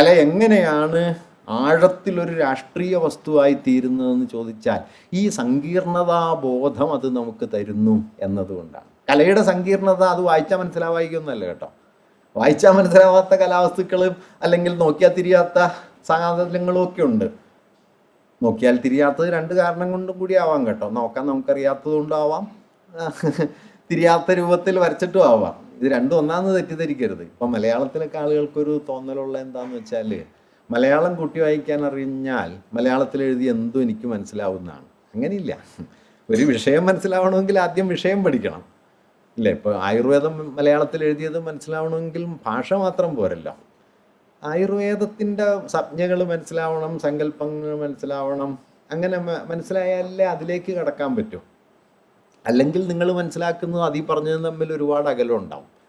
കല എങ്ങനെയാണ് ആഴത്തിലൊരു രാഷ്ട്രീയ വസ്തുവായി തീരുന്നതെന്ന് ചോദിച്ചാൽ ഈ സങ്കീർണതാ ബോധം അത് നമുക്ക് തരുന്നു എന്നതുകൊണ്ടാണ്. കലയുടെ സങ്കീർണത അത് വായിച്ചാൽ മനസ്സിലാവായിക്കൊന്നല്ല കേട്ടോ. വായിച്ചാൽ മനസ്സിലാവാത്ത കലാവസ്തുക്കളും അല്ലെങ്കിൽ നോക്കിയാൽ തിരിയാത്ത സാധനങ്ങളും ഒക്കെ ഉണ്ട്. നോക്കിയാൽ തിരിയാത്തത് രണ്ട് കാരണം കൊണ്ടും കൂടി ആവാം കേട്ടോ. നോക്കാൻ നമുക്കറിയാത്തത് കൊണ്ടാവാം തിരിയാത്ത രൂപത്തിൽ വരച്ചിട്ടും ആവാം. ഇത് രണ്ടും ഒന്നാന്ന് തെറ്റിദ്ധരിക്കരുത്. ഇപ്പം മലയാളത്തിലൊക്കെ ആളുകൾക്കൊരു തോന്നലുള്ള എന്താന്ന് വെച്ചാൽ മലയാളം കുട്ടി വായിക്കാൻ അറിഞ്ഞാൽ മലയാളത്തിൽ എഴുതി എന്തും എനിക്ക് മനസ്സിലാവുന്നതാണ്. അങ്ങനെയില്ല. ഒരു വിഷയം മനസ്സിലാവണമെങ്കിൽ ആദ്യം വിഷയം പഠിക്കണം. ഇല്ലേ? ഇപ്പോൾ ആയുർവേദം മലയാളത്തിൽ എഴുതിയത് മനസ്സിലാവണമെങ്കിൽ ഭാഷ മാത്രം പോരല്ലോ. ആയുർവേദത്തിന്റെ സംജ്ഞകൾ മനസ്സിലാവണം സങ്കല്പങ്ങൾ മനസ്സിലാവണം. അങ്ങനെ മനസ്സിലായാലേ അതിലേക്ക് കടക്കാൻ പറ്റൂ. അല്ലെങ്കിൽ നിങ്ങൾ മനസ്സിലാക്കുന്നത് അതീ പറഞ്ഞതും തമ്മിൽ ഒരുപാട് അകലം ഉണ്ടാവും.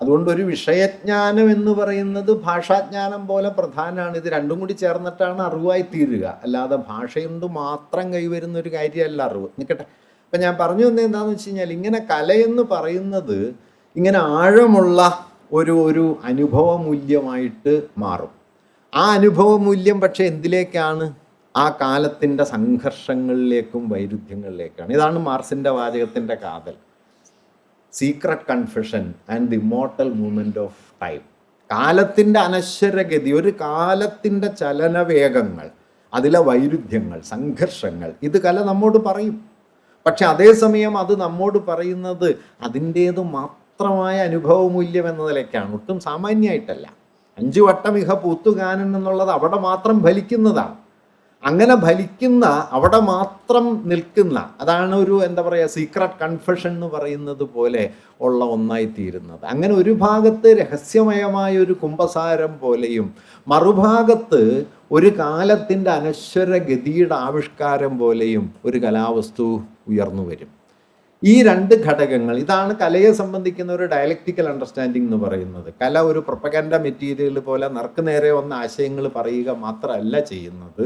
അതുകൊണ്ട് ഒരു വിഷയജ്ഞാനം എന്ന് പറയുന്നത് ഭാഷാജ്ഞാനം പോലെ പ്രധാനമാണ് ഇത് രണ്ടും കൂടി ചേർന്നിട്ടാണ് അറിവായി തീരുക. അല്ലാതെ ഭാഷയുണ്ട് മാത്രം കൈവരുന്ന ഒരു കാര്യമല്ല അറിവ്. നിൽക്കട്ടെ അപ്പം ഞാൻ പറഞ്ഞു വന്നത് എന്താണെന്ന് വെച്ച് കഴിഞ്ഞാൽ ഇങ്ങനെ കലയെന്ന് പറയുന്നത് ഇങ്ങനെ ആഴമുള്ള ഒരു ഒരു അനുഭവ മൂല്യമായിട്ട് മാറും. ആ അനുഭവ മൂല്യം പക്ഷെ എന്തിലേക്കാണ്? ആ കാലത്തിന്റെ സംഘർഷങ്ങളിലേക്കും വൈരുദ്ധ്യങ്ങളിലേക്കാണ്. ഇതാണ് മാർസിന്റെ വാചകത്തിന്റെ കാതൽ. Secret confession and the mortal movement of time കാലത്തിന്റെ അനശ്വരഗതി ഒരു കാലത്തിന്റെ ചലനവേഗങ്ങൾ അതിലെ വൈരുദ്ധ്യങ്ങൾ സംഘർഷങ്ങൾ ഇത് കല നമ്മോട് പറയും. പക്ഷെ അതേസമയം അത് നമ്മോട് പറയുന്നത് അതിന്റേത് മാത്രമായ അനുഭവമൂല്യം എന്ന നിലയ്ക്കാണ് ഒട്ടും സാമാന്യമായിട്ടല്ല. അഞ്ചു വട്ടം ഇഹ പൂത്തുകാനൻ എന്നുള്ളത് അവിടെ മാത്രം ഫലിക്കുന്നതാണ്. അങ്ങനെ ഫലിക്കുന്ന അവിടെ മാത്രം നിൽക്കുന്ന അതാണ് ഒരു എന്താ പറയുക സീക്രട്ട് കൺഫെഷൻ എന്ന് പറയുന്നത് പോലെ ഉള്ള ഒന്നായിത്തീരുന്നത്. അങ്ങനെ ഒരു ഭാഗത്ത് രഹസ്യമയമായ ഒരു കുംഭസാരം പോലെയും മറുഭാഗത്ത് ഒരു കാലത്തിന്റെ അനശ്വര ഗതിയുടെ ആവിഷ്കാരം പോലെയും ഒരു കലാവസ്തു ഉയർന്നു വരും. ഈ രണ്ട് ഘടകങ്ങൾ ഇതാണ് കലയെ സംബന്ധിക്കുന്ന ഒരു ഡയലക്റ്റിക്കൽ അണ്ടർസ്റ്റാൻഡിംഗ് എന്ന് പറയുന്നത്. കല ഒരു പ്രൊപ്പഗൻഡ മെറ്റീരിയൽ പോലെ നിറക്കു നേരെ വന്ന ആശയങ്ങൾ പറയുക മാത്രമല്ല ചെയ്യുന്നത്.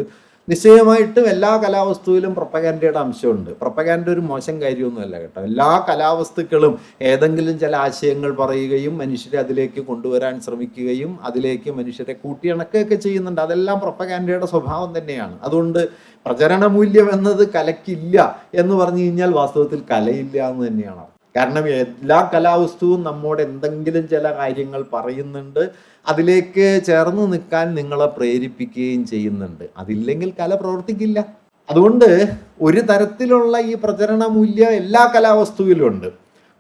നിശ്ചയമായിട്ടും എല്ലാ കലാവസ്തുവിലും പ്രൊപ്പഗാൻഡയുടെ അംശമുണ്ട്. പ്രൊപ്പഗാൻഡ ഒരു മോശം കാര്യമൊന്നുമല്ല കേട്ടോ. എല്ലാ കലാവസ്തുക്കളും ഏതെങ്കിലും ചില ആശയങ്ങൾ പറയുകയും മനുഷ്യരെ അതിലേക്ക് കൊണ്ടുവരാൻ ശ്രമിക്കുകയും അതിലേക്ക് മനുഷ്യരെ കൂട്ടിയിണക്കുകയൊക്കെ ചെയ്യുന്നുണ്ട്. അതെല്ലാം പ്രൊപ്പഗാൻഡയുടെ സ്വഭാവം തന്നെയാണ്. അതുകൊണ്ട് പ്രചരണ മൂല്യം എന്നത് കലയ്ക്കില്ല എന്ന് പറഞ്ഞു കഴിഞ്ഞാൽ വാസ്തവത്തിൽ കലയില്ല എന്ന് തന്നെയാണ് കാരണം എല്ലാ കലാവസ്തുവും നമ്മോട് എന്തെങ്കിലും ചില കാര്യങ്ങൾ പറയുന്നുണ്ട്. അതിലേക്ക് ചേർന്ന് നിൽക്കാൻ നിങ്ങളെ പ്രേരിപ്പിക്കുകയും ചെയ്യുന്നുണ്ട്. അതില്ലെങ്കിൽ കല പ്രവർത്തിക്കില്ല. അതുകൊണ്ട് ഒരു തരത്തിലുള്ള ഈ പ്രചരണ മൂല്യം എല്ലാ കലാവസ്തുവിലും ഉണ്ട്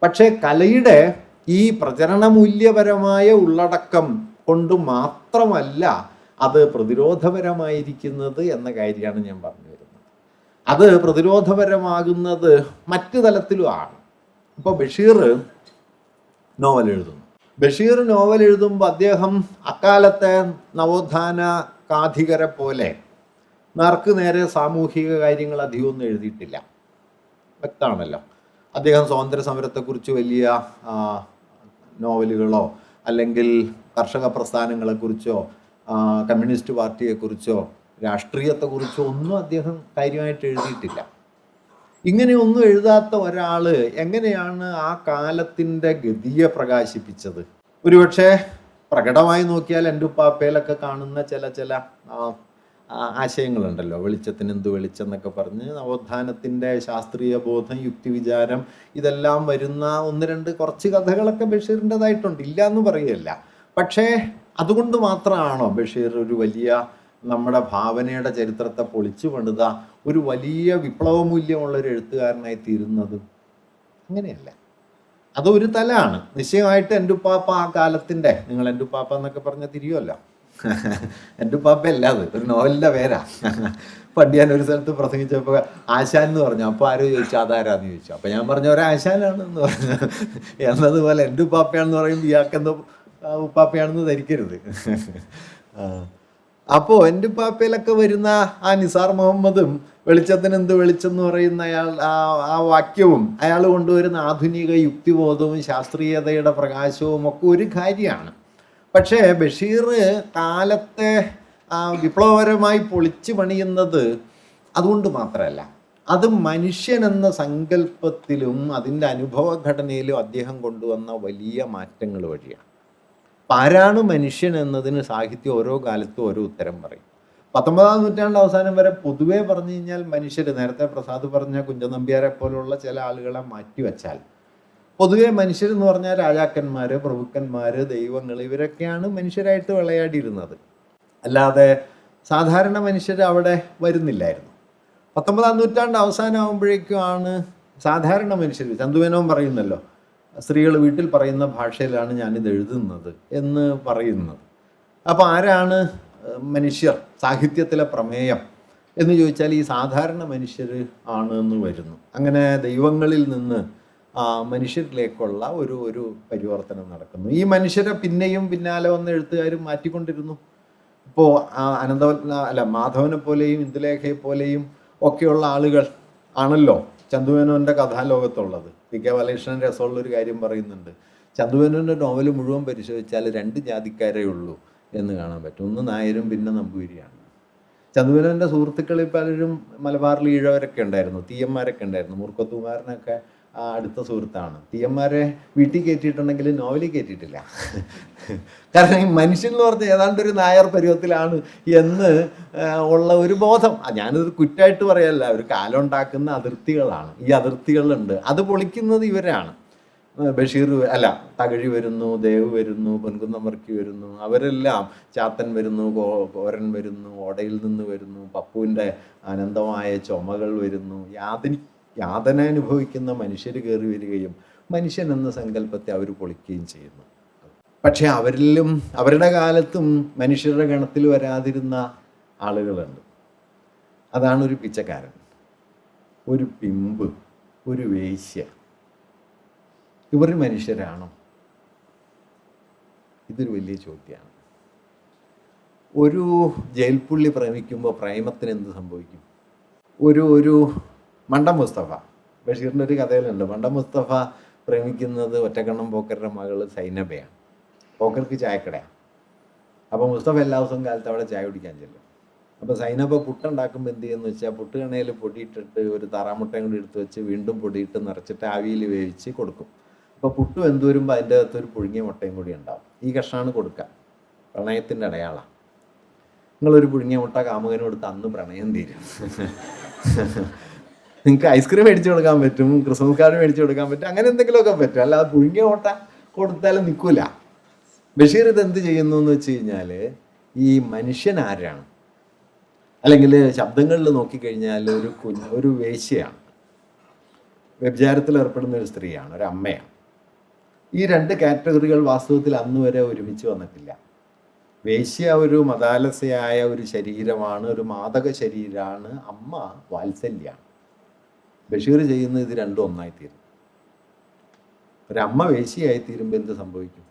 പക്ഷേ കലയുടെ ഈ പ്രചരണ മൂല്യപരമായ ഉള്ളടക്കം കൊണ്ട് മാത്രമല്ല അത് പ്രതിരോധപരമായിരിക്കുന്നത് എന്ന കാര്യമാണ് ഞാൻ പറഞ്ഞു വരുന്നത്. അത് പ്രതിരോധപരമാകുന്നത് മറ്റു തലത്തിലും ആണ്. ഇപ്പോൾ ബഷീർ നോവൽ എഴുതുന്നു. ബഷീർ നോവൽ എഴുതുമ്പോൾ അദ്ദേഹം അക്കാലത്തെ നവോത്ഥാന കാഥികരെ പോലെ നേർക്ക് നേരെ സാമൂഹിക കാര്യങ്ങൾ അധികമൊന്നും എഴുതിയിട്ടില്ല. വ്യക്തമാണല്ലോ. അദ്ദേഹം സ്വാതന്ത്ര്യ സമരത്തെക്കുറിച്ച് വലിയ നോവലുകളോ അല്ലെങ്കിൽ കർഷക പ്രസ്ഥാനങ്ങളെക്കുറിച്ചോ കമ്മ്യൂണിസ്റ്റ് പാർട്ടിയെക്കുറിച്ചോ രാഷ്ട്രീയത്തെക്കുറിച്ചോ ഒന്നും അദ്ദേഹം കാര്യമായിട്ട് എഴുതിയിട്ടില്ല. ഇങ്ങനെയൊന്നും എഴുതാത്ത ഒരാൾ എങ്ങനെയാണ് ആ കാലത്തിന്റെ ഗതിയെ പ്രകാശിപ്പിച്ചത്? ഒരുപക്ഷെ പ്രകടമായി നോക്കിയാൽ എന്റെ ഉപ്പാപ്പയിലൊക്കെ കാണുന്ന ചില ചില ആശയങ്ങളുണ്ടല്ലോ. വെളിച്ചത്തിന് എന്ത് വെളിച്ചം എന്നൊക്കെ പറഞ്ഞ് നവോത്ഥാനത്തിന്റെ ശാസ്ത്രീയ ബോധം യുക്തി വിചാരം ഇതെല്ലാം വരുന്ന ഒന്ന് രണ്ട് കുറച്ച് കഥകളൊക്കെ ബഷീറിന്റെതായിട്ടുണ്ട്. ഇല്ല എന്ന് പറയല്ല. പക്ഷേ അതുകൊണ്ട് മാത്രമാണോ ബഷീർ ഒരു വലിയ നമ്മുടെ ഭാവനയുടെ ചരിത്രത്തെ പൊളിച്ചു പണിത ഒരു വലിയ വിപ്ലവമൂല്യമുള്ള ഒരു എഴുത്തുകാരനായി തീരുന്നത് അങ്ങനെയല്ല. അത് ഒരു തലാണ്. നിശ്ചയമായിട്ട് എന്റെ ഉപ്പാപ്പ ആ കാലത്തിന്റെ നിങ്ങൾ എന്റെ ഉപ്പാപ്പ എന്നൊക്കെ പറഞ്ഞ തിരിയുമല്ലോ. എന്റെ ഉപ്പാപ്പ അല്ല അത് ഒരു നോവലിന്റെ പേരാ. പണ്ട് ഞാൻ ഒരു സ്ഥലത്ത് പ്രസംഗിച്ചപ്പോൾ ആശാൻ എന്ന് പറഞ്ഞു. അപ്പോൾ ആരോ ചോദിച്ചു അതാരാന്ന് ചോദിച്ചു. അപ്പോൾ ഞാൻ പറഞ്ഞ ഒരു ആശാനാണ് എന്ന് പറഞ്ഞു. എന്നതുപോലെ എന്റെ ഉപ്പാപ്പയാണെന്ന് പറയുമ്പോൾ ഇയാൾക്കെന്തോ ഉപ്പാപ്പയാണെന്ന് ധരിക്കരുത്. അപ്പോൾ എന്റെ പാപ്പയിലൊക്കെ വരുന്ന ആ നിസാർ മുഹമ്മദും വെളിച്ചത്തിന് എന്ത് വെളിച്ചം എന്ന് പറയുന്ന അയാൾ ആ ആ വാക്യവും അയാൾ കൊണ്ടുവരുന്ന ആധുനിക യുക്തിബോധവും ശാസ്ത്രീയതയുടെ പ്രകാശവും ഒക്കെ ഒരു കാര്യമാണ്. പക്ഷേ ബഷീർ കാലത്തെ വിപ്ലവപരമായി പൊളിച്ചു പണിയുന്നത് അതുകൊണ്ട് മാത്രമല്ല. അത് മനുഷ്യൻ എന്ന സങ്കല്പത്തിലും അതിന്റെ അനുഭവഘടനയിലും അദ്ദേഹം കൊണ്ടുവന്ന വലിയ മാറ്റങ്ങൾ വഴിയാണ്. അപ്പം ആരാണ് മനുഷ്യൻ എന്നതിന് സാഹിത്യം ഓരോ കാലത്തും ഓരോ ഉത്തരം പറയും. പത്തൊമ്പതാം നൂറ്റാണ്ട് അവസാനം വരെ പൊതുവെ പറഞ്ഞു കഴിഞ്ഞാൽ മനുഷ്യർ നേരത്തെ പ്രസാദ് പറഞ്ഞ കുഞ്ചൻ നമ്പ്യാരെ പോലുള്ള ചില ആളുകളെ മാറ്റിവെച്ചാൽ പൊതുവെ മനുഷ്യരെന്ന് പറഞ്ഞാൽ രാജാക്കന്മാർ പ്രഭുക്കന്മാർ ദൈവങ്ങൾ ഇവരൊക്കെയാണ് മനുഷ്യരായിട്ട് വിളയാടിയിരുന്നത്. അല്ലാതെ സാധാരണ മനുഷ്യർ അവിടെ വരുന്നില്ലായിരുന്നു. പത്തൊമ്പതാം നൂറ്റാണ്ട് അവസാനമാകുമ്പോഴേക്കുമാണ് സാധാരണ മനുഷ്യർ ചന്തുവേനവും പറയുന്നല്ലോ സ്ത്രീകൾ വീട്ടിൽ പറയുന്ന ഭാഷയിലാണ് ഞാനിത് എഴുതുന്നത് എന്ന് പറയുന്നത് അപ്പോൾ ആരാണ് മനുഷ്യർ സാഹിത്യത്തിലെ പ്രമേയം എന്ന് ചോദിച്ചാൽ ഈ സാധാരണ മനുഷ്യർ ആണ് എന്ന് വരുന്നു. അങ്ങനെ ദൈവങ്ങളിൽ നിന്ന് മനുഷ്യരിലേക്കുള്ള ഒരു ഒരു പരിവർത്തനം നടക്കുന്നു. ഈ മനുഷ്യരെ പിന്നെയും പിന്നാലെ വന്ന് എഴുത്തുകാരും മാറ്റിക്കൊണ്ടിരുന്നു. ഇപ്പോൾ അനന്ത അല്ല മാധവനെ പോലെയും ഇന്ദുലേഖയെ പോലെയും ഒക്കെയുള്ള ആളുകൾ ആണല്ലോ ചന്തുമേനോന്റെ കഥാലോകത്തുള്ളത്. പി കെ ബാലകൃഷ്ണൻ രസമുള്ള ഒരു കാര്യം പറയുന്നുണ്ട്. ചന്തുമേനോന്റെ നോവൽ മുഴുവൻ പരിശോധിച്ചാൽ രണ്ട് ജാതിക്കാരേ ഉള്ളൂ എന്ന് കാണാൻ പറ്റും. ഒന്ന് നായരും പിന്നെ നമ്പൂരിയാണ്. ചന്തുമേനോന്റെ സുഹൃത്തുക്കളിൽ പലരും മലബാറിൽ ഈഴവരൊക്കെ ഉണ്ടായിരുന്നു തീയന്മാരൊക്കെ ഉണ്ടായിരുന്നു. മൂർക്കത്തുമാരനൊക്കെ ആ അടുത്ത സുഹൃത്താണ്. തീയന്മാരെ വീട്ടിൽ കയറ്റിയിട്ടുണ്ടെങ്കിൽ നോവലിൽ കയറ്റിയിട്ടില്ല. കാരണം ഈ മനുഷ്യൻ എന്ന് പറഞ്ഞാൽ ഏതാണ്ട് ഒരു നായർ പരുവത്തിലാണ് എന്ന് ഉള്ള ഒരു ബോധം. ഞാനിത് കുറ്റമായിട്ട് പറയല്ല. ഒരു കാലം ഉണ്ടാക്കുന്ന അതിർത്തികളാണ്. ഈ അതിർത്തികളുണ്ട്. അത് പൊളിക്കുന്നത് ഇവരാണ്. ബഷീർ അല്ല തകഴി വരുന്നു ദേവ് വരുന്നു പൊൻകുന്നമർക്കി വരുന്നു. അവരെല്ലാം ചാത്തൻ വരുന്നു കോരൻ വരുന്നു ഓടയിൽ നിന്ന് വരുന്നു പപ്പുവിന്റെ അനന്തമായ ചുമകൾ വരുന്നു. യാതനി യാതന അനുഭവിക്കുന്ന മനുഷ്യർ കയറി വരികയും മനുഷ്യൻ എന്ന സങ്കല്പത്തെ അവർ പൊളിക്കുകയും ചെയ്യുന്നു. പക്ഷെ അവരിലും അവരുടെ കാലത്തും മനുഷ്യരുടെ ഗണത്തിൽ വരാതിരുന്ന ആളുകളുണ്ട്. അതാണ് ഒരു പിച്ചക്കാരൻ. ഒരു പിമ്പ് ഒരു വേശ്യ. ഇവർ മനുഷ്യരാണോ? ഇതൊരു വലിയ ചോദ്യമാണ്. ഒരു ജയിൽപ്പുള്ളി പ്രേമിക്കുമ്പോൾ പ്രേമത്തിന് എന്ത് സംഭവിക്കും? ഒരു ഒരു മണ്ടം മുസ്തഫ. ബഷീറിന്റെ ഒരു കഥയിലുണ്ട്. മണ്ടം മുസ്തഫ പ്രേമിക്കുന്നത് ഒറ്റക്കണ്ണം പോക്കറുടെ മകൾ സൈനബയാണ്. പോക്കർക്ക് ചായക്കടയാണ് അപ്പോൾ മുസ്തഫ എല്ലാ ദിവസവും കാലത്ത് അവിടെ ചായ കുടിക്കാൻ ചെല്ലും. അപ്പോൾ സൈനബ പുട്ടുണ്ടാക്കുമ്പോൾ എന്ത് ചെയ്യുന്നു വെച്ചാൽ പുട്ട് കണയിൽ പൊടിയിട്ടിട്ട് ഒരു താറാമുട്ടയും കൂടി എടുത്ത് വെച്ച് വീണ്ടും പൊടിയിട്ട് നിറച്ചിട്ട് ആവിയിൽ വേവിച്ച് കൊടുക്കും. അപ്പോൾ പുട്ട് വെന്ത് വരുമ്പോൾ അതിന്റെ അകത്ത് ഒരു പുഴുങ്ങിയ മുട്ടയും കൂടി ഉണ്ടാവും. ഈ കഷ്ണമാണ് കൊടുക്കുക പ്രണയത്തിന്റെ അടയാളമാണ് നിങ്ങളൊരു പുഴുങ്ങിയ മുട്ട കാമുകനോട് തന്നു പ്രണയം തീരും. നിങ്ങൾക്ക് ഐസ്ക്രീം മേടിച്ചു കൊടുക്കാൻ പറ്റും ക്രിസ്മസ് കാർഡ് മേടിച്ചു കൊടുക്കാൻ പറ്റും അങ്ങനെ എന്തെങ്കിലുമൊക്കെ പറ്റും. അല്ലാതെ പുഴുങ്ങിയ ഓട്ട കൊടുത്താലും നിൽക്കൂല ബഷീർ ഇത് എന്ത് ചെയ്യുന്നു എന്ന് വെച്ച് കഴിഞ്ഞാൽ ഈ മനുഷ്യൻ ആരാണ്? അല്ലെങ്കിൽ ശബ്ദങ്ങളിൽ നോക്കിക്കഴിഞ്ഞാൽ ഒരു കുഞ്ഞ് ഒരു വേശ്യയാണ്. വ്യഭിചാരത്തിൽ ഏർപ്പെടുന്ന ഒരു സ്ത്രീയാണ് ഒരു അമ്മയാണ്. ഈ രണ്ട് കാറ്റഗറികൾ വാസ്തവത്തിൽ അന്ന് വരെ ഒരുമിച്ച് വന്നിട്ടില്ല. വേശ്യ ഒരു മതാലസയായ ഒരു ശരീരമാണ് ഒരു മാതക ശരീരമാണ് അമ്മ വാത്സല്യാണ്. ബഷീർ ചെയ്യുന്ന ഇത് രണ്ടും ഒന്നായിത്തീരും. ഒരമ്മ വേശിയായി തീരുമ്പോൾ എന്ത് സംഭവിക്കും?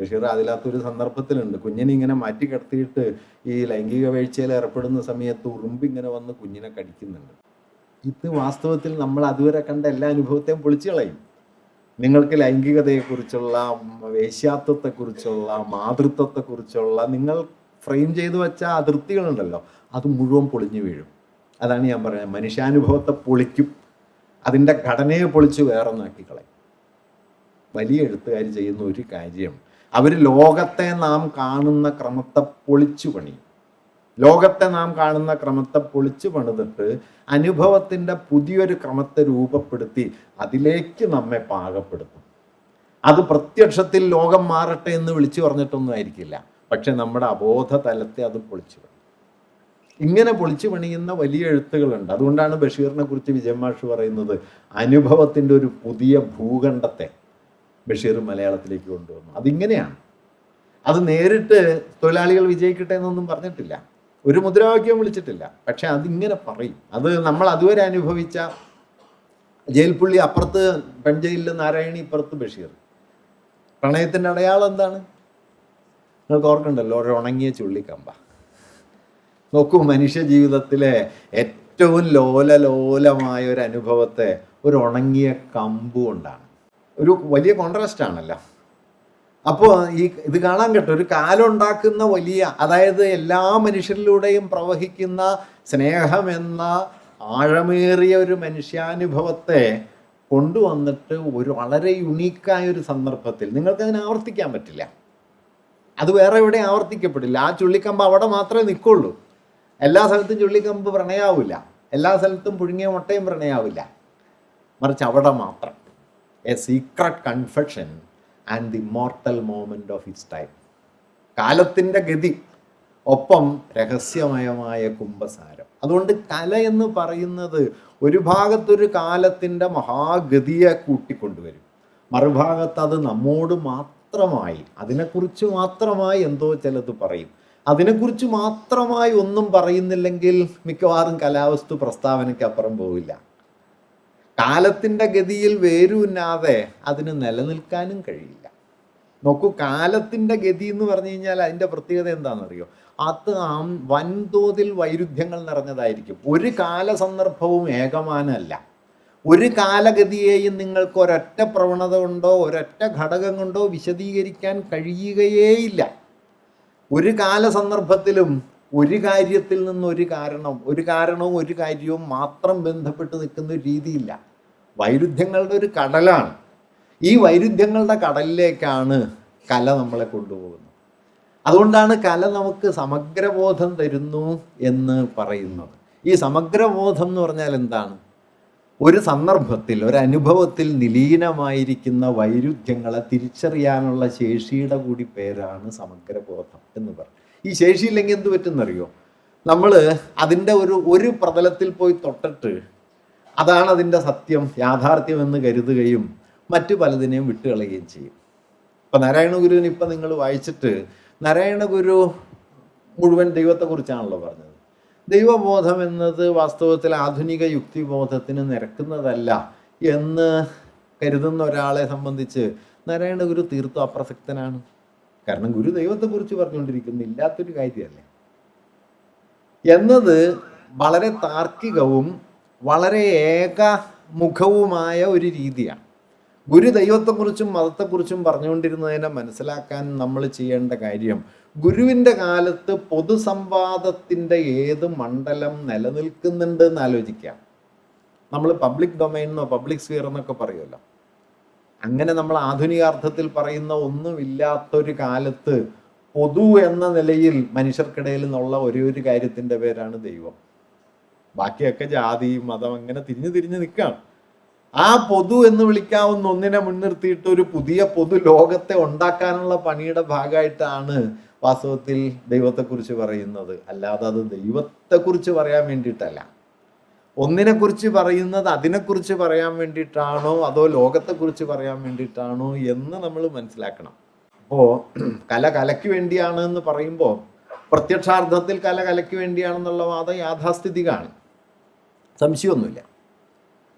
ബഷീർ അതിലാത്തൊരു സന്ദർഭത്തിലുണ്ട്. കുഞ്ഞിനെ ഇങ്ങനെ മാറ്റി കിടത്തിയിട്ട് ഈ ലൈംഗിക വീഴ്ചയിൽ ഏർപ്പെടുന്ന സമയത്ത് ഉറുമ്പിങ്ങനെ വന്ന് കുഞ്ഞിനെ കടിക്കുന്നുണ്ട്. ഇത് വാസ്തവത്തിൽ നമ്മൾ അതുവരെ കണ്ട എല്ലാ അനുഭവത്തെയും പൊളിച്ചു കളയും. നിങ്ങൾക്ക് ലൈംഗികതയെക്കുറിച്ചുള്ള വേശ്യാത്വത്തെക്കുറിച്ചുള്ള മാതൃത്വത്തെക്കുറിച്ചുള്ള നിങ്ങൾ ഫ്രെയിം ചെയ്തു വെച്ച അതിർത്തികളുണ്ടല്ലോ അത് മുഴുവൻ പൊളിഞ്ഞു വീഴും. അതാണ് ഞാൻ പറയുന്നത്. മനുഷ്യാനുഭവത്തെ പൊളിക്കും. അതിന്റെ ഘടനയെ പൊളിച്ച് വേറൊന്നാക്കി കളയും വലിയ എഴുത്തുകാർ ചെയ്യുന്ന ഒരു കാര്യം അവർ ലോകത്തെ നാം കാണുന്ന ക്രമത്തെ പൊളിച്ചു പണിയും ലോകത്തെ നാം കാണുന്ന ക്രമത്തെ പൊളിച്ചു പണിതിട്ട് അനുഭവത്തിന്റെ പുതിയൊരു ക്രമത്തെ രൂപപ്പെടുത്തി അതിലേക്ക് നമ്മെ പാകപ്പെടുത്തും. അത് പ്രത്യക്ഷത്തിൽ ലോകം മാറട്ടെ എന്ന് വിളിച്ചു പറഞ്ഞിട്ടൊന്നും ആയിരിക്കില്ല. പക്ഷെ നമ്മുടെ അബോധ തലത്തെ അത് പൊളിച്ചു ഇങ്ങനെ പൊളിച്ചു പണിയുന്ന വലിയ എഴുത്തുകളുണ്ട്. അതുകൊണ്ടാണ് ബഷീറിനെ കുറിച്ച് വിജയമാഷ് പറയുന്നത് അനുഭവത്തിന്റെ ഒരു പുതിയ ഭൂഖണ്ഡത്തെ ബഷീർ മലയാളത്തിലേക്ക് കൊണ്ടുവന്നു. അതിങ്ങനെയാണ്. അത് നേരിട്ട് തൊഴിലാളികൾ വിജയിക്കട്ടെ എന്നൊന്നും പറഞ്ഞിട്ടില്ല. ഒരു മുദ്രാവാക്യം വിളിച്ചിട്ടില്ല. പക്ഷെ അതിങ്ങനെ പറയും. അത് നമ്മൾ അതുവരെ അനുഭവിച്ച ജയിൽ പുള്ളി അപ്പുറത്ത് പെൺജയിലിൽ നാരായണി ഇപ്പുറത്ത് ബഷീർ. പ്രണയത്തിന്റെ അടയാളം എന്താണ്? നിങ്ങൾക്ക് ഓർക്കണ്ടല്ലോ ഒരു ഉണങ്ങിയ ചുള്ളിക്കമ്പ. നോക്കൂ മനുഷ്യ ജീവിതത്തിലെ ഏറ്റവും ലോല ലോലമായ ഒരു അനുഭവത്തെ ഒരു ഉണങ്ങിയ കമ്പ് കൊണ്ടാണ്. ഒരു വലിയ കോൺട്രാസ്റ്റ് ആണല്ലോ. അപ്പോൾ ഈ ഇത് കാണാൻ കേട്ടോ ഒരു കാലുണ്ടാക്കുന്ന വലിയ അതായത് എല്ലാ മനുഷ്യരിലൂടെയും പ്രവഹിക്കുന്ന സ്നേഹമെന്ന ആഴമേറിയ ഒരു മനുഷ്യാനുഭവത്തെ കൊണ്ടുവന്നിട്ട് ഒരു വളരെ യുണീക്കായ ഒരു സന്ദർഭത്തിൽ നിങ്ങൾക്ക് അതിനെ ആവർത്തിക്കാൻ പറ്റില്ല. അത് വേറെ എവിടെ ആവർത്തിക്കപ്പെടില്ല. ആ ചുള്ളിക്കമ്പ് അവിടെ മാത്രമേ നിൽക്കുള്ളൂ എല്ലാ സ്ഥലത്തും ചുള്ളിക്കമ്പ് പ്രണയാവില്ല. എല്ലാ സ്ഥലത്തും പുഴുങ്ങിയ മുട്ടയും പ്രണയാവില്ല. മറിച്ച് അവിടെ മാത്രം. A secret confession and the mortal moment of his time കാലത്തിന്റെ ഗതി ഒപ്പം രഹസ്യമയമായ കുംഭസാരം. അതുകൊണ്ട് കല എന്ന് പറയുന്നത് ഒരു ഭാഗത്തൊരു കാലത്തിന്റെ മഹാഗതിയെ കൂട്ടിക്കൊണ്ടുവരും. മറുഭാഗത്ത് അത് നമ്മോട് മാത്രമായി അതിനെക്കുറിച്ച് മാത്രമായി എന്തോ ചിലത് പറയും. അതിനെക്കുറിച്ച് മാത്രമായി ഒന്നും പറയുന്നില്ലെങ്കിൽ മിക്കവാറും കലാവസ്തു പ്രസ്താവനയ്ക്ക് അപ്പുറം പോവില്ല. കാലത്തിന്റെ ഗതിയിൽ വേരൂന്നാതെ അതിന് നിലനിൽക്കാനും കഴിയില്ല. നോക്കൂ കാലത്തിന്റെ ഗതി എന്ന് പറഞ്ഞു കഴിഞ്ഞാൽ അതിന്റെ പ്രത്യേകത എന്താണെന്നറിയോ? അത് വൻതോതിൽ വൈരുദ്ധ്യങ്ങൾ നിറഞ്ഞതായിരിക്കും. ഒരു കാല സന്ദർഭവും ഏകമാനമല്ല. ഒരു കാലഗതിയെയും നിങ്ങൾക്ക് ഒരൊറ്റ പ്രവണത കൊണ്ടോ ഒരൊറ്റ ഘടകം കൊണ്ടോ വിശദീകരിക്കാൻ കഴിയുകയേയില്ല. ഒരു കാല സന്ദർഭത്തിലും ഒരു കാര്യത്തിൽ നിന്ന് ഒരു കാരണം ഒരു കാരണവും ഒരു കാര്യവും മാത്രം ബന്ധപ്പെട്ട് നിൽക്കുന്ന രീതിയില്ല. വൈരുദ്ധ്യങ്ങളുടെ ഒരു കടലാണ്. ഈ വൈരുദ്ധ്യങ്ങളുടെ കടലിലേക്കാണ് കല നമ്മളെ കൊണ്ടുപോകുന്നത്. അതുകൊണ്ടാണ് കല നമുക്ക് സമഗ്രബോധം തരുന്നു എന്ന് പറയുന്നത്. ഈ സമഗ്രബോധം എന്ന് പറഞ്ഞാൽ എന്താണ്? ഒരു സന്ദർഭത്തിൽ ഒരു അനുഭവത്തിൽ നിലീനമായിരിക്കുന്ന വൈരുദ്ധ്യങ്ങളെ തിരിച്ചറിയാനുള്ള ശേഷിയുടെ കൂടി പേരാണ് സമഗ്രബോധം എന്ന് പറയും. ഈ ശേഷിയില്ലെങ്കിൽ എന്ത് പറ്റുന്നറിയോ? നമ്മൾ അതിന്റെ ഒരു ഒരു പ്രതലത്തിൽ പോയി തൊട്ടിട്ട് അതാണ് അതിന്റെ സത്യം യാഥാർത്ഥ്യം എന്ന് കരുതുകയും മറ്റു പലതിനെയും വിട്ടുകളയുകയും ചെയ്യും. ഇപ്പം നാരായണ ഗുരുവിന് ഇപ്പം നിങ്ങൾ വായിച്ചിട്ട് നാരായണ ഗുരു മുഴുവൻ ദൈവത്തെക്കുറിച്ചാണല്ലോ പറഞ്ഞത്. ദൈവബോധം എന്നത് വാസ്തവത്തിൽ ആധുനിക യുക്തിബോധത്തിന് നിരക്കുന്നതല്ല എന്ന് കരുതുന്ന ഒരാളെ സംബന്ധിച്ച് നാരായണ ഗുരു തീർത്തും അപ്രസക്തനാണ്. കാരണം ഗുരു ദൈവത്തെക്കുറിച്ച് പറഞ്ഞുകൊണ്ടിരിക്കുന്നു ഇല്ലാത്തൊരു കാര്യമല്ലേ? എന്നത് വളരെ താർക്കികവും വളരെ ഏകമുഖവുമായ ഒരു രീതിയാണ്. ഗുരു ദൈവത്തെക്കുറിച്ചും മതത്തെക്കുറിച്ചും പറഞ്ഞുകൊണ്ടിരുന്നതിനെ മനസ്സിലാക്കാൻ നമ്മൾ ചെയ്യേണ്ട കാര്യം ഗുരുവിന്റെ കാലത്ത് പൊതുസംവാദത്തിന്റെ ഏത് മണ്ഡലം നിലനിൽക്കുന്നുണ്ട് എന്ന് ആലോചിക്കാം. നമ്മൾ പബ്ലിക് ഡൊമൈൻ എന്നോ പബ്ലിക് സ്ഫിയർ എന്നൊക്കെ പറയുമല്ലോ. അങ്ങനെ നമ്മൾ ആധുനികാർത്ഥത്തിൽ പറയുന്ന ഒന്നുമില്ലാത്തൊരു കാലത്ത് പൊതു എന്ന നിലയിൽ മനുഷ്യർക്കിടയിൽ നിന്നുള്ള ഒരേ ഒരു കാര്യത്തിന്റെ പേരാണ് ദൈവം. ബാക്കിയൊക്കെ ജാതി മതം അങ്ങനെ തിരിഞ്ഞു തിരിഞ്ഞ് നിൽക്കുകയാണ്. ആ പൊതു എന്ന് വിളിക്കാവുന്ന ഒന്നിനെ മുൻനിർത്തിയിട്ട് ഒരു പുതിയ പൊതു ലോകത്തെ ഉണ്ടാക്കാനുള്ള പണിയുടെ ഭാഗമായിട്ടാണ് വാസ്തവത്തിൽ ദൈവത്തെക്കുറിച്ച് പറയുന്നത്. അല്ലാതെ അത് ദൈവത്തെക്കുറിച്ച് പറയാൻ വേണ്ടിയിട്ടല്ല. ഒന്നിനെക്കുറിച്ച് പറയുന്നത് അതിനെക്കുറിച്ച് പറയാൻ വേണ്ടിയിട്ടാണോ അതോ ലോകത്തെക്കുറിച്ച് പറയാൻ വേണ്ടിയിട്ടാണോ എന്ന് നമ്മൾ മനസ്സിലാക്കണം. അപ്പോൾ കല കലയ്ക്ക് വേണ്ടിയാണ് എന്ന് പറയുമ്പോൾ പ്രത്യക്ഷാർത്ഥത്തിൽ കല കലയ്ക്ക് വേണ്ടിയാണെന്നുള്ള വാദം യാഥാസ്ഥിതികമാണ്. സംശയമൊന്നുമില്ല.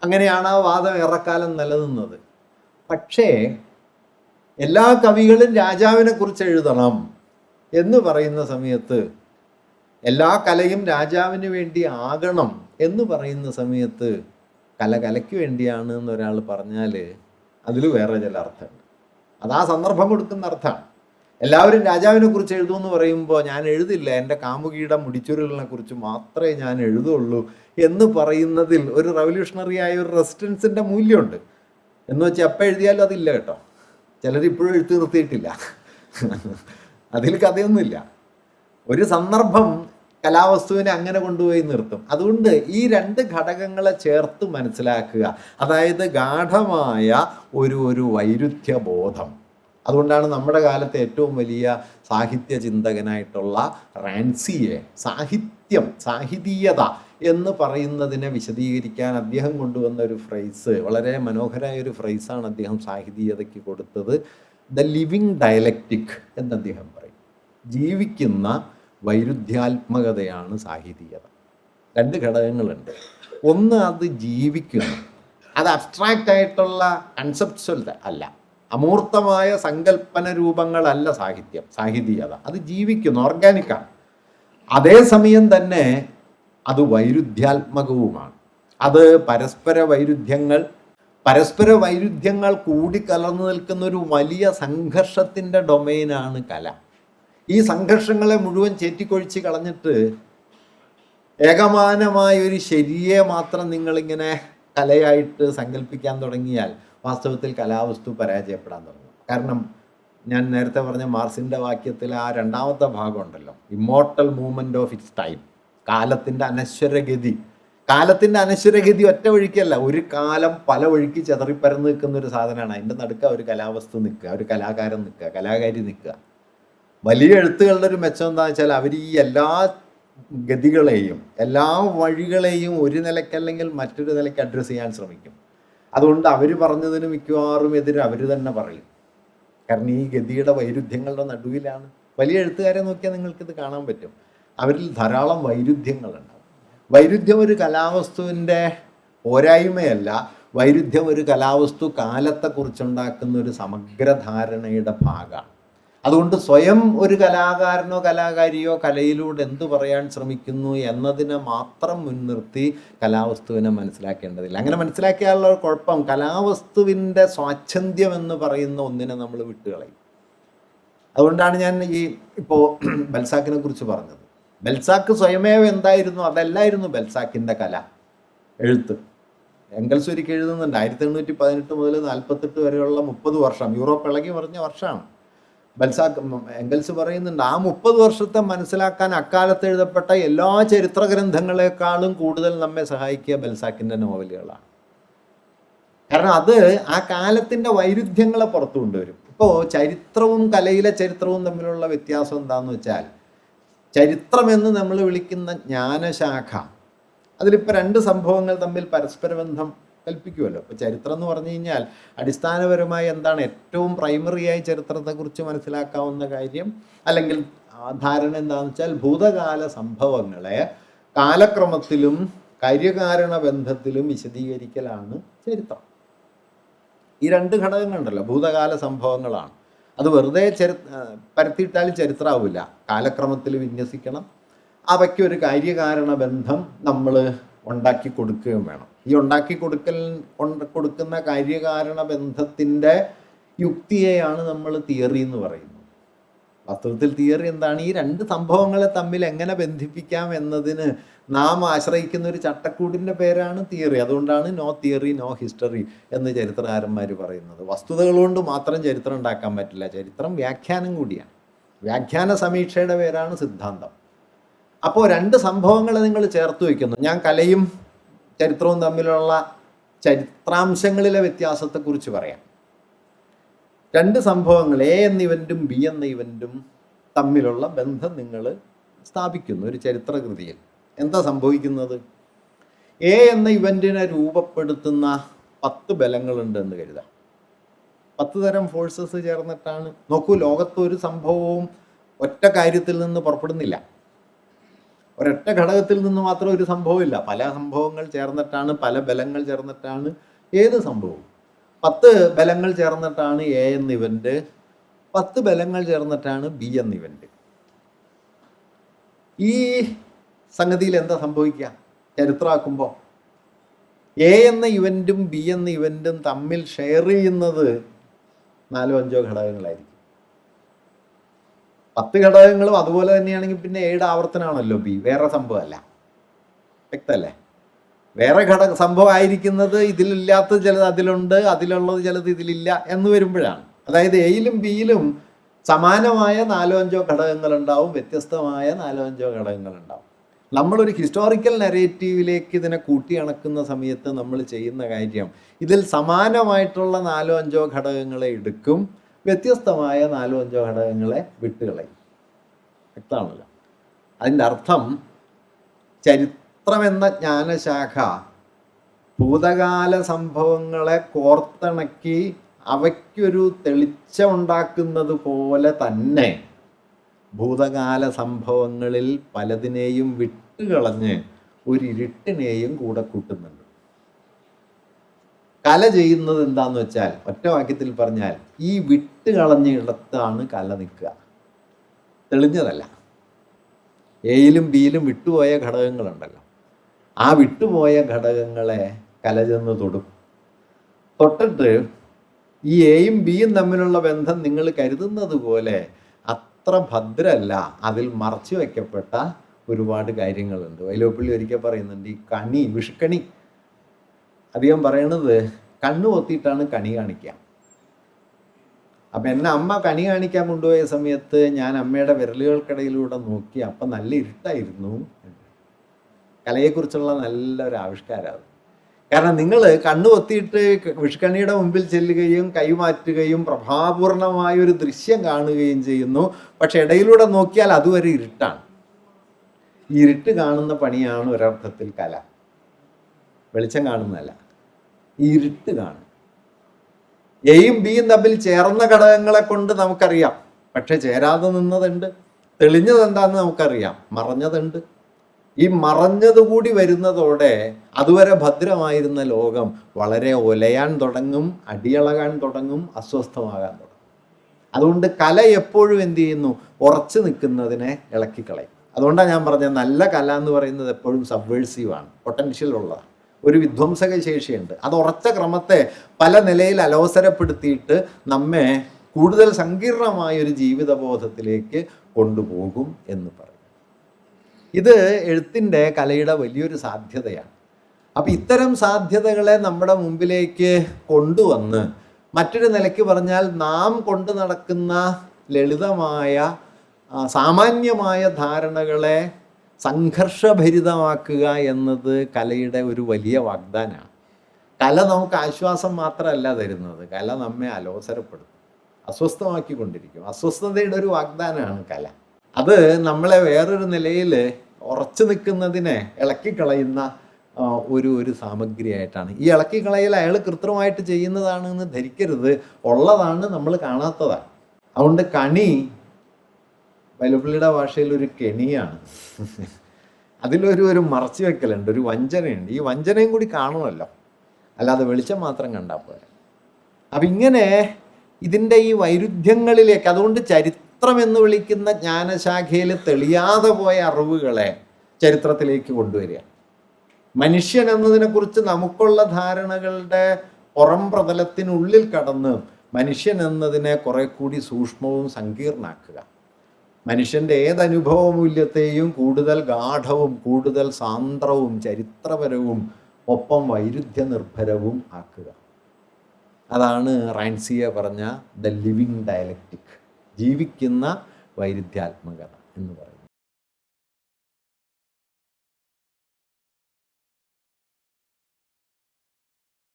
അങ്ങനെയാണ് ആ വാദം ഏറെക്കാലം നിലനിന്നത്. പക്ഷേ എല്ലാ കവികളും രാജാവിനെ കുറിച്ച് എഴുതണം എന്ന് പറയുന്ന സമയത്ത് എല്ലാ കലയും രാജാവിന് വേണ്ടി ആകണം എന്ന് പറയുന്ന സമയത്ത് കല കലയ്ക്ക് വേണ്ടിയാണ് എന്ന് ഒരാൾ പറഞ്ഞാൽ അതിൽ വേറെ ചില അർത്ഥമുണ്ട്. അത് ആ സന്ദർഭം കൊടുക്കുന്ന അർത്ഥമാണ്. എല്ലാവരും രാജാവിനെ കുറിച്ച് എഴുതുമെന്ന് പറയുമ്പോൾ ഞാൻ എഴുതില്ല. എന്റെ കാമുകിയുടെ മുടിച്ചുരുളിനെ കുറിച്ച് മാത്രമേ ഞാൻ എഴുതുള്ളൂ എന്ന് പറയുന്നതിൽ ഒരു റവല്യൂഷണറി ആയ ഒരു റെസിസ്റ്റൻസിന്റെ മൂല്യമുണ്ട്. എന്ന് വെച്ചാൽ എപ്പോൾ എഴുതിയാലും അതില്ല കേട്ടോ. ചിലർ ഇപ്പോഴും എഴുത്ത് നിർത്തിയിട്ടില്ല. അതിൽ കഥയൊന്നുമില്ല. ഒരു സന്ദർഭം കലാവസ്തുവിനെ അങ്ങനെ കൊണ്ടുപോയി നിർത്തും. അതുകൊണ്ട് ഈ രണ്ട് ഘടകങ്ങളെ ചേർത്ത് മനസ്സിലാക്കുക. അതായത് ഗാഠമായ ഒരു ഒരു വൈരുദ്ധ്യ ബോധം അതുകൊണ്ടാണ് നമ്മുടെ കാലത്തെ ഏറ്റവും വലിയ സാഹിത്യ ചിന്തകനായിട്ടുള്ള റാൻസിയെ സാഹിത്യം സാഹിതീയത എന്ന് പറയുന്നതിനെ വിശദീകരിക്കാൻ അദ്ദേഹം കൊണ്ടുവന്ന ഒരു ഫ്രൈസ് വളരെ മനോഹരമായ ഒരു ഫ്രൈസാണ് അദ്ദേഹം സാഹിതീയതയ്ക്ക് കൊടുത്തത്. ദ ലിവിങ് ഡയലക്റ്റിക് എന്ന് അദ്ദേഹം പറയും. ജീവിക്കുന്ന വൈരുദ്ധ്യാത്മകതയാണ് സാഹിതീയത. രണ്ട് ഘടകങ്ങളുണ്ട്. ഒന്ന് അത് ജീവിക്കുന്നു. അത് അബ്സ്ട്രാക്റ്റ് ആയിട്ടുള്ള കൺസെപ്റ്റ്സ് അല്ല. അമൂർത്തമായ സങ്കല്പന രൂപങ്ങളല്ല സാഹിത്യം. സാഹിതീയത. അത് ജീവിക്കുന്നു ഓർഗാനിക്കാണ് അതേസമയം തന്നെ അത് വൈരുദ്ധ്യാത്മകവുമാണ്. അത് പരസ്പര വൈരുദ്ധ്യങ്ങൾ പരസ്പര വൈരുദ്ധ്യങ്ങൾ കൂടി കലർന്നു നിൽക്കുന്ന ഒരു വലിയ സംഘർഷത്തിന്റെ ഡൊമൈനാണ് കല. ഈ സംഘർഷങ്ങളെ മുഴുവൻ ചേറ്റിക്കൊഴിച്ച് കളഞ്ഞിട്ട് ഏകമാനമായ ഒരു ശരിയെ മാത്രം നിങ്ങളിങ്ങനെ കലയായിട്ട് സങ്കല്പിക്കാൻ തുടങ്ങിയാൽ വാസ്തവത്തിൽ കലാവസ്തു പരാജയപ്പെടാൻ തുടങ്ങും. കാരണം ഞാൻ നേരത്തെ പറഞ്ഞ മാർസിന്റെ വാക്യത്തിൽ ആ രണ്ടാമത്തെ ഭാഗമുണ്ടല്ലോ immortal movement of its time കാലത്തിന്റെ അനശ്വരഗതി. കാലത്തിന്റെ അനശ്വരഗതി ഒറ്റ വഴിക്കല്ല ഒരു കാലം പല വഴിക്ക് ചെതറിപ്പരന്ന് നിൽക്കുന്ന ഒരു സാധനമാണ്. അതിന്റെ നടുക്ക ഒരു കലാവസ്തു നിൽക്കുക ഒരു കലാകാരൻ നിൽക്കുക കലാകാരി നിൽക്കുക. വലിയ എഴുത്തുകളുടെ ഒരു മെച്ചം എന്താണെന്ന് വെച്ചാൽ അവർ ഈ എല്ലാ ഗതികളെയും എല്ലാ വഴികളെയും ഒരു നിലയ്ക്കല്ലെങ്കിൽ മറ്റൊരു നിലയ്ക്ക് അഡ്രസ്സ് ചെയ്യാൻ ശ്രമിക്കും. അതുകൊണ്ട് അവർ പറഞ്ഞതിന് മിക്കവാറും എതിരെ അവർ തന്നെ പറയും. കാരണം ഈ ഗതിയുടെ വൈരുദ്ധ്യങ്ങളുടെ നടുവിലാണ്. വലിയ എഴുത്തുകാരെ നോക്കിയാൽ നിങ്ങൾക്കിത് കാണാൻ പറ്റും. അവരിൽ ധാരാളം വൈരുദ്ധ്യങ്ങളുണ്ടാവും. വൈരുദ്ധ്യം ഒരു കലാവസ്തുവിന്റെ പോരായ്മയല്ല. വൈരുദ്ധ്യം ഒരു കലാവസ്തു കാലത്തെക്കുറിച്ചുണ്ടാക്കുന്ന ഒരു സമഗ്രധാരണയുടെ ഭാഗമാണ്. അതുകൊണ്ട് സ്വയം ഒരു കലാകാരനോ കലാകാരിയോ കലയിലൂടെ എന്തു പറയാൻ ശ്രമിക്കുന്നു എന്നതിനെ മാത്രം മുൻനിർത്തി കലാവസ്തുവിനെ മനസ്സിലാക്കേണ്ടതില്ല. അങ്ങനെ മനസ്സിലാക്കിയാലുള്ള കുഴപ്പം കലാവസ്തുവിന്റെ സ്വാച്ഛന്ത്യം എന്ന് പറയുന്ന ഒന്നിനെ നമ്മൾ വിട്ടുകളയും അതുകൊണ്ടാണ് ഞാൻ ഈ ഇപ്പോൾ ബൽസാക്കിനെ കുറിച്ച് പറഞ്ഞത്. ബൽസാക്ക് സ്വയമേവ എന്തായിരുന്നു? അതല്ലായിരുന്നു ബൽസാക്കിന്റെ കല. എഴുത്ത്. എങ്കൽസ് ഒരിക്കൽ എഴുതുന്നുണ്ട്. ആയിരത്തി എണ്ണൂറ്റി പതിനെട്ട് മുതൽ നാൽപ്പത്തെട്ട് വരെയുള്ള മുപ്പത് വർഷം. യൂറോപ്പ് ഇളകി മറിഞ്ഞ വർഷമാണ്. ബൽസാക്ക് എങ്കൽസ് പറയുന്നുണ്ട് ആ മുപ്പത് വർഷത്തെ മനസ്സിലാക്കാൻ അക്കാലത്ത് എഴുതപ്പെട്ട എല്ലാ ചരിത്ര ഗ്രന്ഥങ്ങളെക്കാളും കൂടുതൽ നമ്മെ സഹായിക്കുക ബൽസാക്കിന്റെ നോവലുകളാണ്. കാരണം അത് ആ കാലത്തിന്റെ വൈരുദ്ധ്യങ്ങളെ പുറത്തു കൊണ്ടുവരും. ഇപ്പോൾ ചരിത്രവും കലയിലെ ചരിത്രവും തമ്മിലുള്ള വ്യത്യാസം എന്താണെന്ന് വെച്ചാൽ ചരിത്രമെന്ന് നമ്മൾ വിളിക്കുന്ന ജ്ഞാനശാഖ അതിലിപ്പോൾ രണ്ട് സംഭവങ്ങൾ തമ്മിൽ പരസ്പര ബന്ധം കൽപ്പിക്കുമല്ലോ. അപ്പോൾ ചരിത്രം എന്ന് പറഞ്ഞു കഴിഞ്ഞാൽ അടിസ്ഥാനപരമായി എന്താണ് ഏറ്റവും പ്രൈമറിയായി ചരിത്രത്തെക്കുറിച്ച് മനസ്സിലാക്കാവുന്ന കാര്യം അല്ലെങ്കിൽ ധാരണ എന്താണെന്ന് വെച്ചാൽ ഭൂതകാല സംഭവങ്ങളെ കാലക്രമത്തിലും കാര്യകാരണ ബന്ധത്തിലും വിശദീകരിക്കലാണ് ചരിത്രം. ഈ രണ്ട് ഘടകങ്ങളുണ്ടല്ലോ ഭൂതകാല സംഭവങ്ങളാണ്. അത് വെറുതെ ചരി പരത്തിയിട്ടാലും ചരിത്രമാവില്ല കാലക്രമത്തിൽ വിന്യസിക്കണം. അവയ്ക്കൊരു കാര്യകാരണ ബന്ധം നമ്മൾ ഉണ്ടാക്കി കൊടുക്കുകയും വേണം. ഈ ഉണ്ടാക്കി കൊടുക്കൽ കൊടുക്കുന്ന കാര്യകാരണ ബന്ധത്തിന്റെ യുക്തിയെയാണ് നമ്മൾ തിയറി എന്ന് പറയുന്നത്. വാസ്തവത്തിൽ തിയറി എന്താണ്? ഈ രണ്ട് സംഭവങ്ങളെ തമ്മിൽ എങ്ങനെ ബന്ധിപ്പിക്കാം എന്നതിന് നാം ആശ്രയിക്കുന്ന ഒരു ചട്ടക്കൂടിന്റെ പേരാണ് തിയറി. അതുകൊണ്ടാണ് നോ തിയറി നോ ഹിസ്റ്ററി എന്ന് ചരിത്രകാരന്മാർ പറയുന്നത്. വസ്തുതകൾ കൊണ്ട് മാത്രം ചരിത്രം ഉണ്ടാക്കാൻ പറ്റില്ല. ചരിത്രം വ്യാഖ്യാനം കൂടിയാണ്. വ്യാഖ്യാന സമീക്ഷയുടെ പേരാണ് സിദ്ധാന്തം. അപ്പോൾ രണ്ട് സംഭവങ്ങളെ നിങ്ങൾ ചേർത്ത് വയ്ക്കുന്നു. ഞാൻ കലയും ചരിത്രവും തമ്മിലുള്ള ചരിത്രാംശങ്ങളിലെ വ്യത്യാസത്തെക്കുറിച്ച് പറയാം. രണ്ട് സംഭവങ്ങൾ എ എന്ന ഇവന്റും ബി എന്ന ഇവന്റും തമ്മിലുള്ള ബന്ധം നിങ്ങൾ സ്ഥാപിക്കുന്നു ഒരു ചരിത്രകൃതിയിൽ. എന്താ സംഭവിക്കുന്നത്? എ എന്ന ഇവന്റിനെ രൂപപ്പെടുത്തുന്ന പത്ത് ബലങ്ങളുണ്ട് എന്ന് കരുതാം. പത്ത് തരം ഫോഴ്സസ് ചേർന്നിട്ടാണ്. നോക്കൂ ലോകത്ത് ഒരു സംഭവവും ഒറ്റ കാര്യത്തിൽ നിന്ന് പുറപ്പെടുന്നില്ല. ഒരൊറ്റ ഘടകത്തിൽ നിന്ന് മാത്രം ഒരു സംഭവമില്ല. പല സംഭവങ്ങൾ ചേർന്നിട്ടാണ് പല ബലങ്ങൾ ചേർന്നിട്ടാണ് ഏത് സംഭവവും. പത്ത് ബലങ്ങൾ ചേർന്നിട്ടാണ് എ എന്ന ഇവന്റ് പത്ത് ബലങ്ങൾ ചേർന്നിട്ടാണ് ബി എന്ന ഇവന്റ് ഈ സംഗതിയിൽ എന്താ സംഭവിക്കുക? ചരിത്രമാക്കുമ്പോൾ എ എന്ന ഇവന്റും ബി എന്ന ഇവന്റും തമ്മിൽ ഷെയർ ചെയ്യുന്നത് നാലോ അഞ്ചോ ഘടകങ്ങളായിരിക്കും. പത്ത് ഘടകങ്ങളും അതുപോലെ തന്നെയാണെങ്കിൽ പിന്നെ ഏഴ് ആവർത്തനമാണല്ലോ ബി വേറെ സംഭവമല്ല. വ്യക്തമല്ലേ? വേറെ ഘടക സംഭവമായിരിക്കുന്നത് ഇതിലില്ലാത്ത ചിലത് അതിലുണ്ട് അതിലുള്ളത് ചിലത് ഇതിലില്ല എന്ന് വരുമ്പോഴാണ്. അതായത് എയിലും ബിയിലും സമാനമായ നാലോ അഞ്ചോ ഘടകങ്ങളുണ്ടാവും വ്യത്യസ്തമായ നാലോ അഞ്ചോ ഘടകങ്ങളുണ്ടാവും. നമ്മളൊരു ഹിസ്റ്റോറിക്കൽ നെറേറ്റീവിലേക്ക് ഇതിനെ കൂട്ടിയണക്കുന്ന സമയത്ത് നമ്മൾ ചെയ്യുന്ന കാര്യം ഇതിൽ സമാനമായിട്ടുള്ള നാലോ അഞ്ചോ ഘടകങ്ങളെ എടുക്കും വ്യത്യസ്തമായ നാലോ അഞ്ചോ ഘടകങ്ങളെ വിട്ടുകളയും. വ്യക്തമാണല്ലോ. അതിന്റെ അർത്ഥം ചരിത്രമെന്ന ജ്ഞാനശാഖ ഭൂതകാല സംഭവങ്ങളെ കോർത്തിണക്കി അവയ്ക്കൊരു തെളിച്ചമുണ്ടാക്കുന്നത് പോലെ തന്നെ ഭൂതകാല സംഭവങ്ങളിൽ പലതിനെയും വിട്ടുകളഞ്ഞ് ഒരു ഇരുട്ടിനെയും കൂടെ കൂട്ടുന്നുണ്ട്. കല ചെയ്യുന്നത് എന്താന്ന് വെച്ചാൽ ഒറ്റ വാക്യത്തിൽ പറഞ്ഞാൽ ഈ വിട്ട് കളഞ്ഞ ഇടത്താണ് കല നിൽക്കുക. തെളിഞ്ഞതല്ല. എയിലും ബിയിലും വിട്ടുപോയ ഘടകങ്ങളുണ്ടല്ലോ. ആ വിട്ടുപോയ ഘടകങ്ങളെ കല ചെന്ന് തൊടും. തൊട്ടിട്ട് ഈ എയും ബിയും തമ്മിലുള്ള ബന്ധം നിങ്ങൾ കരുതുന്നത് പോലെ അത്ര ഭദ്രല്ല. അതിൽ മറച്ചു വയ്ക്കപ്പെട്ട ഒരുപാട് കാര്യങ്ങളുണ്ട്. വൈലോപ്പിള്ളി ഒരിക്കൽ പറയുന്നുണ്ട് ഈ കണി വിഷുക്കണി അധികം പറയണത് കണ്ണു പൊത്തിയിട്ടാണ് കണി കാണിക്കുക. അപ്പം എന്നെ അമ്മ കണി കാണിക്കാൻ കൊണ്ടുപോയ സമയത്ത് ഞാൻ അമ്മയുടെ വിരലുകൾക്കിടയിലൂടെ നോക്കി അപ്പം നല്ല ഇരുട്ടായിരുന്നു. കലയെക്കുറിച്ചുള്ള നല്ലൊരു ആവിഷ്കാരമാണ് കാരണം നിങ്ങൾ കണ്ണു പൊത്തിയിട്ട് വിഷുക്കണിയുടെ മുമ്പിൽ ചെല്ലുകയും കൈമാറ്റുകയും പ്രഭാപൂർണമായ ഒരു ദൃശ്യം കാണുകയും ചെയ്യുന്നു. പക്ഷെ ഇടയിലൂടെ നോക്കിയാൽ അതുവരെ ഇരുട്ടാണ്. ഇരുട്ട് കാണുന്ന പണിയാണ് ഒരർത്ഥത്തിൽ കല. വെളിച്ചം കാണുന്നതല്ല. ഇരുട്ട് കാണും. എയും ബിയും തമ്മിൽ ചേർന്ന ഘടകങ്ങളെ കൊണ്ട് നമുക്കറിയാം. പക്ഷെ ചേരാതെ നിന്നതുണ്ട് തെളിഞ്ഞത് എന്താണെന്ന് നമുക്കറിയാം. മറഞ്ഞതുണ്ട് ഈ മറഞ്ഞതുകൂടി വരുന്നതോടെ അതുവരെ ഭദ്രമായിരുന്ന ലോകം വളരെ ഒലയാൻ തുടങ്ങും അടിയളകാൻ തുടങ്ങും അസ്വസ്ഥമാകാൻ തുടങ്ങും. അതുകൊണ്ട് കല എപ്പോഴും എന്ത് ചെയ്യുന്നു? ഉറച്ചു നിൽക്കുന്നതിനെ ഇളക്കിക്കളയും. അതുകൊണ്ടാണ് ഞാൻ പറഞ്ഞത് നല്ല കല എന്ന് പറയുന്നത് എപ്പോഴും സബ്വേഴ്സീവാണ് പൊട്ടൻഷ്യൽ ഉള്ളതാണ്. ഒരു വിധ്വംസക ശേഷിയുണ്ട് അത് ഉറച്ച ക്രമത്തെ പല നിലയിൽ അലോസരപ്പെടുത്തിയിട്ട് നമ്മെ കൂടുതൽ സങ്കീർണമായ ഒരു ജീവിതബോധത്തിലേക്ക് കൊണ്ടുപോകും എന്ന് പറയും. ഇത് എഴുത്തിന്റെ കലയുടെ വലിയൊരു സാധ്യതയാണ്. അപ്പം ഇത്തരം സാധ്യതകളെ നമ്മുടെ മുമ്പിലേക്ക് കൊണ്ടുവന്ന് മറ്റൊരു നിലയ്ക്ക് പറഞ്ഞാൽ നാം കൊണ്ടു നടക്കുന്ന ലളിതമായ സാമാന്യമായ ധാരണകളെ സംഘർഷഭരിതമാക്കുക എന്നത് കലയുടെ ഒരു വലിയ വാഗ്ദാനമാണ് കല നമുക്ക് ആശ്വാസം മാത്രമല്ല തരുന്നത്. കല നമ്മെ അലോസരപ്പെടുത്തും. അസ്വസ്ഥമാക്കിക്കൊണ്ടിരിക്കും. അസ്വസ്ഥതയുടെ ഒരു വാഗ്ദാനമാണ് കല. അത് നമ്മളെ വേറൊരു നിലയിൽ ഉറച്ചു നിൽക്കുന്നതിനെ ഇളക്കിക്കളയുന്ന ഒരു ഒരു സാമഗ്രിയായിട്ടാണ്. ഈ ഇളക്കിക്കളയിൽ അയാൾ കൃത്രിമമായിട്ട് ചെയ്യുന്നതാണ് എന്ന് ധരിക്കരുത്. ഉള്ളതാണ് നമ്മൾ കാണാത്തതാണ്. അതുകൊണ്ട് കണി വൈലപ്പള്ളിയുടെ ഭാഷയിൽ ഒരു കെണിയാണ്. അതിലൊരു ഒരു മറച്ചു വെക്കലുണ്ട് ഒരു വഞ്ചനയുണ്ട്. ഈ വഞ്ചനയും കൂടി കാണുമല്ലോ അല്ലാതെ വെളിച്ചം മാത്രം കണ്ടാൽ പോരാ. അപ്പം ഇങ്ങനെ ഇതിന്റെ ഈ വൈരുദ്ധ്യങ്ങളിലേക്ക് അതുകൊണ്ട് ചരിത്രം എന്ന് വിളിക്കുന്ന ജ്ഞാനശാഖയിൽ തെളിയാതെ പോയ അറിവുകളെ ചരിത്രത്തിലേക്ക് കൊണ്ടുവരിക. മനുഷ്യൻ എന്നതിനെക്കുറിച്ച് നമുക്കുള്ള ധാരണകളുടെ പുറം പ്രതലത്തിനുള്ളിൽ കടന്ന് മനുഷ്യൻ എന്നതിനെ കുറെ കൂടി സൂക്ഷ്മവും സങ്കീർണാക്കുക മനുഷ്യന്റെ ഏതനുഭവ മൂല്യത്തെയും കൂടുതൽ ഗാഠവും കൂടുതൽ സാന്ദ്രവും ചരിത്രപരവും ഒപ്പം വൈരുദ്ധ്യ നിർഭരവും ആക്കുക. അതാണ് റൈൻസിയ പറഞ്ഞ ദ ലിവിങ് ഡയലക്റ്റിക് ജീവിക്കുന്ന വൈരുദ്ധ്യാത്മകത എന്ന് പറയുന്നത്.